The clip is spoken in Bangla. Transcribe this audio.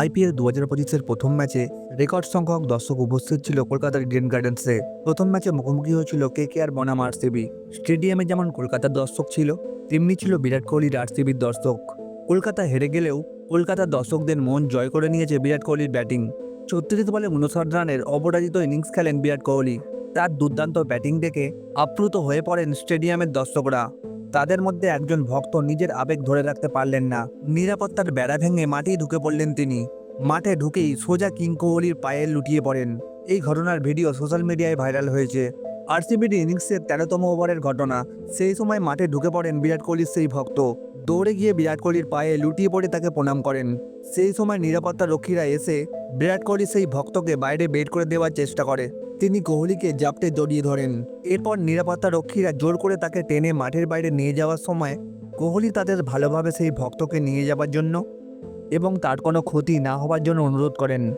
আইপিএল দু হাজার পঁচিশের প্রথম ম্যাচে রেকর্ড সংখ্যক দর্শক উপস্থিত ছিল কলকাতার ইডেন গার্ডেন্সে। প্রথম ম্যাচে মুখোমুখি হয়েছিল কে কে আর বনাম আরসিবি। স্টেডিয়ামে যেমন কলকাতার দর্শক ছিল, তেমনি ছিল বিরাট কোহলির আরসিবির দর্শক। কলকাতা হেরে গেলেও কলকাতার দর্শকদের মন জয় করে নিয়েছে বিরাট কোহলির ব্যাটিং। ছত্রিশ বলে উনষাট রানের অপরাজিত ইনিংস খেলেন বিরাট কোহলি। তার দুর্দান্ত ব্যাটিং দেখে আপ্লুত হয়ে পড়েন স্টেডিয়ামের দর্শকরা। তাদের মধ্যে একজন ভক্ত নিজের আবেগ ধরে রাখতে পারলেন না। নিরাপত্তার বেড়া ভেঙে মাঠেই ঢুকে পড়লেন তিনি। মাঠে ঢুকেই সোজা কিং কোহলির পায়ে লুটিয়ে পড়েন। এই ঘটনার ভিডিও সোশ্যাল মিডিয়ায় ভাইরাল হয়েছে। আরসিবির ইনিংসের তেরোতম ওভারের ঘটনা। সেই সময় মাঠে ঢুকে পড়েন বিরাট কোহলির সেই ভক্ত। দৌড়ে গিয়ে বিরাট কোহলির পায়ে লুটিয়ে পড়ে তাকে প্রণাম করেন। সেই সময় নিরাপত্তা রক্ষীরা এসে বিরাট কোহলি সেই ভক্তকে বাইরে বের করে দেওয়ার চেষ্টা করে। তিনি কোহলিকে জাপটে জড়িয়ে ধরেন। এরপর নিরাপত্তা রক্ষীরা জোর করে তাকে টেনে মাঠের বাইরে নিয়ে যাওয়ার সময় কোহলি তাদের ভালোভাবে সেই ভক্তকে নিয়ে যাওয়ার জন্য এবং তার কোনো ক্ষতি না হওয়ার জন্য অনুরোধ করেন।